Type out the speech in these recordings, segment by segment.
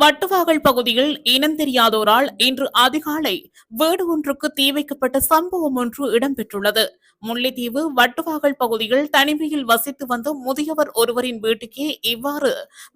வட்டுவாகல் பகுதியில் இனம் தெரியாதோரால் இன்று அதிகாலை வீடு ஒன்றுக்கு தீ வைக்கப்பட்ட சம்பவம் ஒன்று இடம்பெற்றுள்ளது. முல்லைத்தீவு வட்டுவாகல் பகுதியில் தனிமையில் வசித்து வந்த முதியவர் ஒருவரின் வீட்டுக்கே இவ்வாறு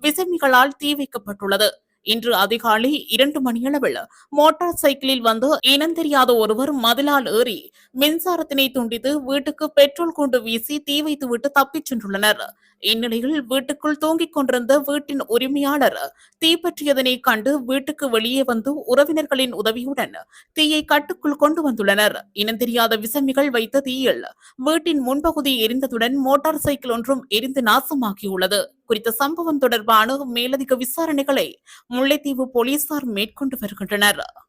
விசமிகளால் தீ வைக்கப்பட்டுள்ளது. இன்று அதிகாலை இரண்டு மணியளவில் மோட்டார் சைக்கிளில் வந்து இனம் தெரியாத ஒருவர் மதிலால் ஏறி மின்சாரத்தினை துண்டித்து வீட்டுக்கு பெட்ரோல் கொண்டு வீசி தீ வைத்துவிட்டு தப்பிச் சென்றுள்ளனர். இந்நிலையில் வீட்டுக்குள் தூங்கிக் கொண்டிருந்த வீட்டின் உரிமையாளர் தீப்பற்றியதனை கண்டு வீட்டுக்கு வெளியே வந்து உறவினர்களின் உதவியுடன் தீயை கட்டுக்குள் கொண்டு வந்துள்ளனர். இனம் தெரியாத விசமிகள் வைத்த தீயில் வீட்டின் முன்பகுதி எரிந்ததுடன் மோட்டார் சைக்கிள் ஒன்றும் எரிந்து நாசமாகியுள்ளது. குறித்த சம்பவம் தொடர்பான மேலதிக விசாரணைகளை முல்லைத்தீவு போலீசார் மேற்கொண்டு வருகின்றனர்.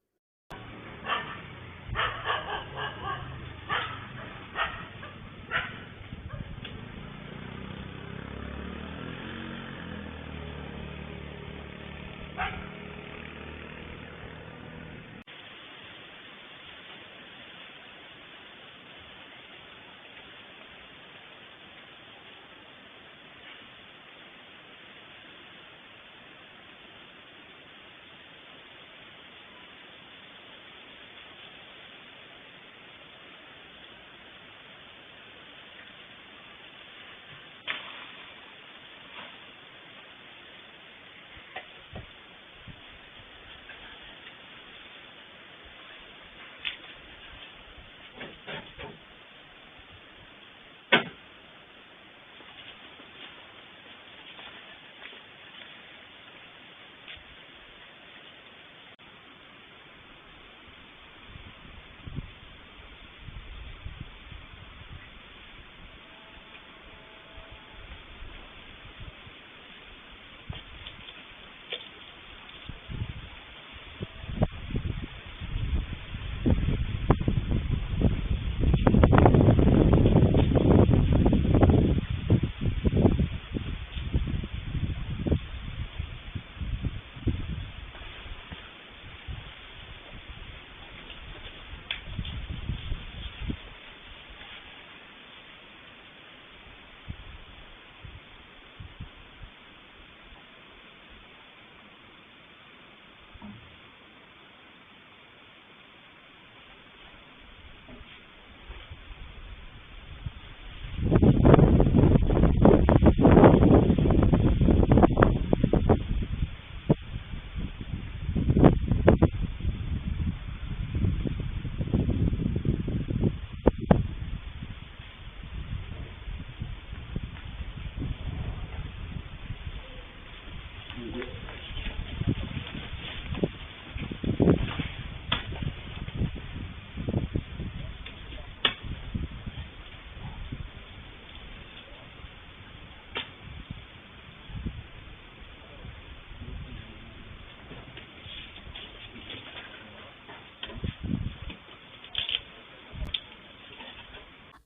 Thank you.